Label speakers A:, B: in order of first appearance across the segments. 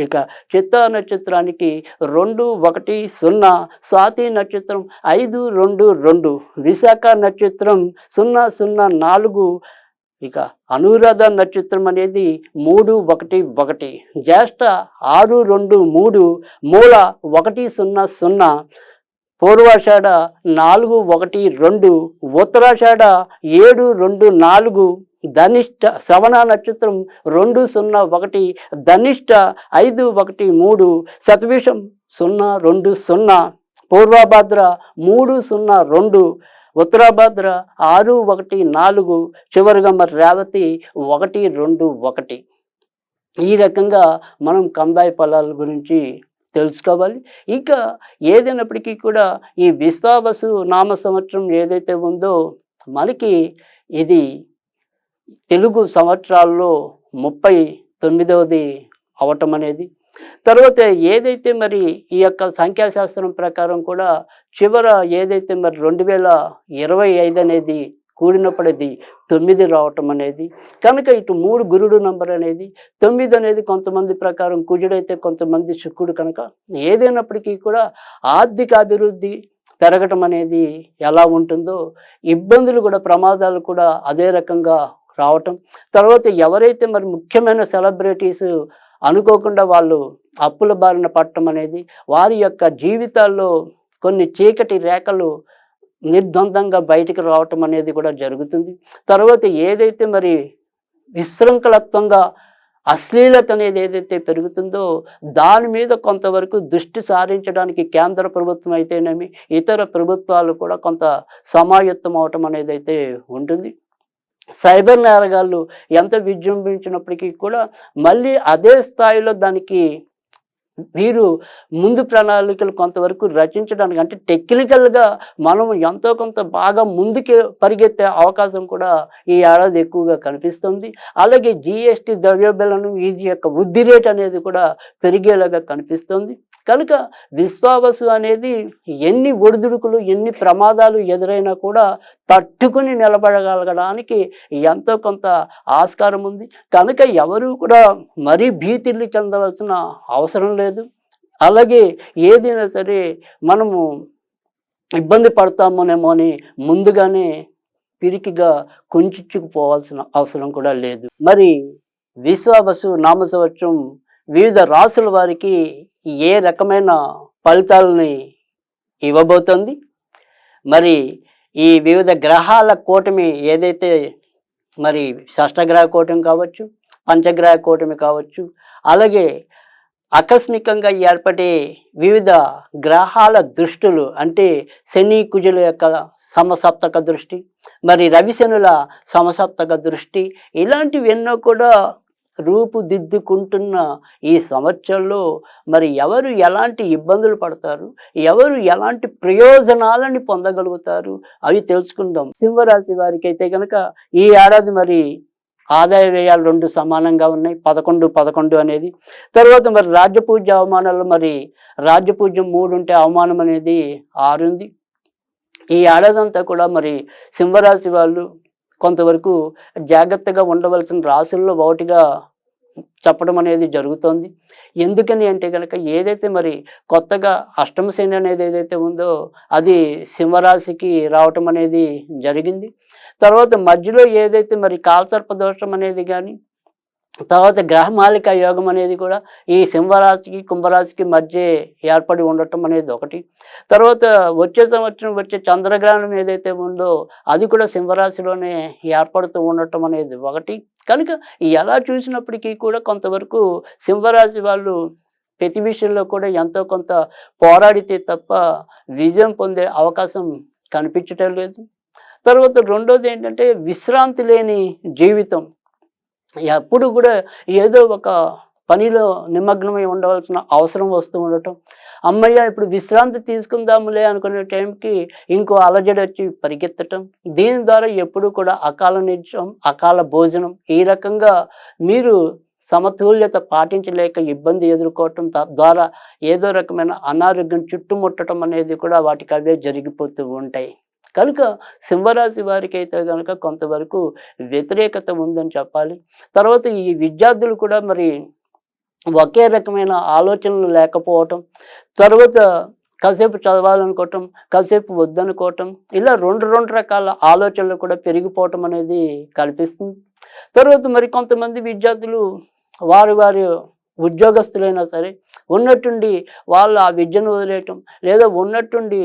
A: ఇక చిత్త నక్షత్రానికి రెండు ఒకటి సున్నా స్వాతి నక్షత్రం ఐదు రెండు రెండు విశాఖ నక్షత్రం సున్నా సున్నా నాలుగు ఇక అనురాధ నక్షత్రం అనేది మూడు ఒకటి ఒకటి జ్యేష్ఠ ఆరు రెండు మూడు మూల ఒకటి సున్నా సున్నా పూర్వాషాఢ నాలుగు ఒకటి రెండు ఉత్తరాషాఢ ఏడు రెండు నాలుగు ధనిష్ట శ్రవణ నక్షత్రం రెండు సున్నా ఒకటి ధనిష్ట ఐదు ఒకటి మూడు శతభిషం సున్నా రెండు సున్నా పూర్వభద్ర మూడు సున్నా రెండు ఉత్తరాభద్ర ఆరు ఒకటి నాలుగు చివరిగా మరి రేవతి ఒకటి రెండు ఒకటి. ఈ రకంగా మనం కందాయ ఫలాల గురించి తెలుసుకోవాలి. ఇంకా ఏదైనప్పటికీ కూడా ఈ విశ్వావసు నామ సంవత్సరం ఏదైతే ఉందో మనకి ఇది తెలుగు సంవత్సరాల్లో ముప్పై తొమ్మిదవది అవటం అనేది. తర్వాత ఏదైతే మరి ఈ యొక్క సంఖ్యాశాస్త్రం ప్రకారం కూడా చివర ఏదైతే మరి రెండు వేల ఇరవై ఐదు అనేది కూడినప్పుడు అది తొమ్మిది రావటం అనేది. కనుక ఇటు మూడు గురుడు నంబర్ అనేది తొమ్మిది అనేది కొంతమంది ప్రకారం కుజుడైతే కొంతమంది శుక్రుడు కనుక ఏదైనప్పటికీ కూడా ఆర్థిక అభివృద్ధి పెరగటం అనేది ఎలా ఉంటుందో ఇబ్బందులు కూడా ప్రమాదాలు కూడా అదే రకంగా రావటం. తర్వాత ఎవరైతే మరి ముఖ్యమైన సెలబ్రిటీస్ అనుకోకుండా వాళ్ళు అప్పుల బారిన పట్టడం అనేది వారి యొక్క జీవితాల్లో కొన్ని చీకటి రేఖలు నిర్ద్వందంగా బయటికి రావటం అనేది కూడా జరుగుతుంది. తర్వాత ఏదైతే మరి విశృంఖలత్వంగా అశ్లీలత అనేది ఏదైతే పెరుగుతుందో దాని మీద కొంతవరకు దృష్టి సారించడానికి కేంద్ర ప్రభుత్వం అయితేనేమి ఇతర ప్రభుత్వాలు కూడా కొంత సమాయత్తం అవటం అనేది అయితే ఉంటుంది. సైబర్ నేరగాళ్ళు ఎంత విజృంభించినప్పటికీ కూడా మళ్ళీ అదే స్థాయిలో దానికి వీరు ముందు ప్రణాళికలు కొంతవరకు రచించడానికి అంటే టెక్నికల్గా మనం ఎంతో కొంత బాగా ముందుకే పరిగెత్తే అవకాశం కూడా ఈ ఏడాది ఎక్కువగా కనిపిస్తుంది. అలాగే జిఎస్టి ద్రవ్యోల్బణం ఇది యొక్క వృద్ధి రేట్ అనేది కూడా పెరిగేలాగా కనిపిస్తుంది. కనుక విశ్వావసు అనేది ఎన్ని ఒడిదుడుకులు ఎన్ని ప్రమాదాలు ఎదురైనా కూడా తట్టుకుని నిలబడగలగడానికి ఎంతో కొంత ఆస్కారం ఉంది. కనుక ఎవరు కూడా మరీ భీతిల్లి చెందవలసిన అవసరం లేదు. అలాగే ఏదైనా సరే మనము ఇబ్బంది పడతామోనేమో అని ముందుగానే పిరికిగా కొంచెచ్చుకుపోవాల్సిన అవసరం కూడా లేదు. మరి విశ్వాబసు నామ సంవత్సరం వివిధ రాసుల వారికి ఏ రకమైన ఫలితాలని ఇవ్వబోతోంది? మరి ఈ వివిధ గ్రహాల కూటమి ఏదైతే మరి షష్టగ్రహ కూటమి కావచ్చు పంచగ్రహ కూటమి కావచ్చు అలాగే ఆకస్మికంగా ఏర్పడే వివిధ గ్రహాల దృష్టులు అంటే శని కుజుల యొక్క సమసప్తక దృష్టి మరి రవిశనుల సమసప్తక దృష్టి ఇలాంటివి ఎన్నో కూడా రూపుదిద్దుకుంటున్న ఈ సంవత్సరంలో మరి ఎవరు ఎలాంటి ఇబ్బందులు పడతారు? ఎవరు ఎలాంటి ప్రయోజనాలని పొందగలుగుతారు? అవి తెలుసుకుందాం. సింహరాశి వారికి అయితే కనుక ఈ ఏడాది మరి ఆదాయ వ్యయాలు రెండు సమానంగా ఉన్నాయి. పదకొండు పదకొండు అనేది. తర్వాత మరి రాజ్యపూజ్య అవమానాలు మరి రాజ్యపూజ్యం మూడు ఉంటే అవమానం అనేది ఆరుంది ఈ ఏడాదంతా కూడా మరి సింహరాశి వాళ్ళు కొంతవరకు జాగ్రత్తగా ఉండవలసిన రాసుల్లో ఒకటిగా చెప్పడం అనేది జరుగుతోంది. ఎందుకని అంటే కనుక ఏదైతే మరి కొత్తగా అష్టమశని అనేది ఏదైతే ఉందో అది సింహరాశికి రావటం అనేది జరిగింది. తర్వాత మధ్యలో ఏదైతే మరి కాల్సర్ప దోషం అనేది కానీ తర్వాత గ్రహమాలిక యోగం అనేది కూడా ఈ సింహరాశికి కుంభరాశికి మధ్య ఏర్పడి ఉండటం అనేది ఒకటి. తర్వాత వచ్చే సంవత్సరం వచ్చే చంద్రగ్రహణం ఏదైతే ఉందో అది కూడా సింహరాశిలోనే ఏర్పడుతూ ఉండటం అనేది ఒకటి. కనుక ఎలా చూసినప్పటికీ కూడా కొంతవరకు సింహరాశి వాళ్ళు ప్రతి విషయంలో కూడా ఎంతో కొంత పోరాడితే తప్ప విజయం పొందే అవకాశం కనిపించటం లేదు. తర్వాత రెండోది ఏంటంటే విశ్రాంతి లేని జీవితం. ఎప్పుడు కూడా ఏదో ఒక పనిలో నిమగ్నమై ఉండవలసిన అవసరం వస్తూ ఉండటం. అమ్మయ్య ఇప్పుడు విశ్రాంతి తీసుకుందాములే అనుకునే టైంకి ఇంకో అలజడి వచ్చి పరిగెత్తటం. దీని ద్వారా ఎప్పుడు కూడా అకాల నిత్యం అకాల భోజనం ఈ రకంగా మీరు సమతుల్యత పాటించలేక ఇబ్బంది ఎదుర్కోవటం తద్వారా ఏదో రకమైన అనారోగ్యం చుట్టుముట్టడం అనేది కూడా వాటికి అవే జరిగిపోతూ ఉంటాయి. కనుక సింహరాశి వారికి అయితే కనుక కొంతవరకు వ్యతిరేకత ఉందని చెప్పాలి. తర్వాత ఈ విద్యార్థులు కూడా మరి ఒకే రకమైన ఆలోచనలు లేకపోవటం తర్వాత కాసేపు చదవాలనుకోవటం కాసేపు వద్దనుకోవటం ఇలా రెండు రెండు రకాల ఆలోచనలు కూడా పెరిగిపోవటం అనేది కనిపిస్తుంది తర్వాత మరి కొంతమంది విద్యార్థులు వారి వారి ఉద్యోగస్తులైనా సరే ఉన్నట్టుండి వాళ్ళు ఆ విద్యను వదిలేయటం లేదా ఉన్నట్టుండి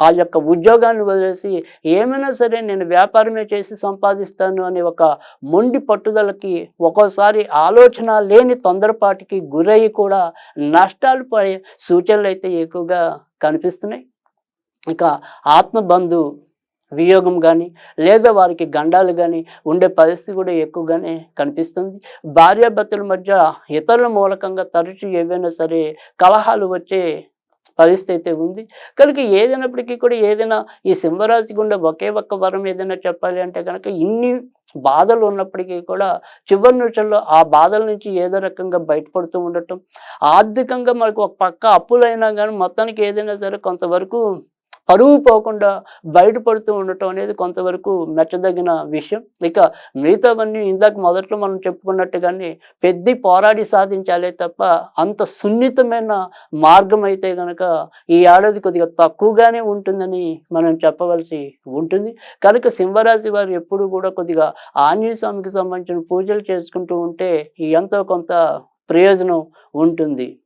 A: ఆ యొక్క ఉద్యోగాన్ని వదిలేసి ఏమైనా సరే నేను వ్యాపారమే చేసి సంపాదిస్తాను అనే ఒక మొండి పట్టుదలకి ఒక్కోసారి ఆలోచన లేని తొందరపాటికి గురయ్యి కూడా నష్టాలు పడే సూచనలు అయితే ఎక్కువగా కనిపిస్తున్నాయి. ఇక ఆత్మబంధు వియోగం కానీ లేదా వారికి గండాలు కానీ ఉండే పరిస్థితి కూడా ఎక్కువగానే కనిపిస్తుంది. భార్యాభర్తల మధ్య ఇతరుల మూలకంగా తరచు ఏవైనా సరే కలహాలు వచ్చే పరిస్థితి అయితే ఉంది. కనుక ఏదైనప్పటికీ కూడా ఏదైనా ఈ సింహరాశి గుండా ఒకే ఒక్క వరం ఏదైనా చెప్పాలి అంటే కనుక ఇన్ని బాధలు ఉన్నప్పటికీ కూడా చివరి నిమిషంలో ఆ బాధల నుంచి ఏదో రకంగా బయటపడుతూ ఉండటం ఆర్థికంగా మనకు ఒక పక్క అప్పులైనా కానీ మొత్తానికి ఏదైనా సరే కొంతవరకు పరువు పోకుండా బయటపడుతూ ఉండటం అనేది కొంతవరకు మెచ్చదగిన విషయం. ఇక మిగతావన్నీ ఇందాక మొదట్లో మనం చెప్పుకున్నట్టుగానే పెద్ద పోరాడి సాధించాలే తప్ప అంత సున్నితమైన మార్గం అయితే గనక ఈ ఏడాది కొద్దిగా తక్కువగానే ఉంటుందని మనం చెప్పవలసి ఉంటుంది. కనుక సింహరాశి వారు ఎప్పుడు కూడా కొద్దిగా ఆంజనేయ స్వామికి సంబంధించిన పూజలు చేసుకుంటూ ఉంటే ఎంతో కొంత ప్రయోజనం ఉంటుంది.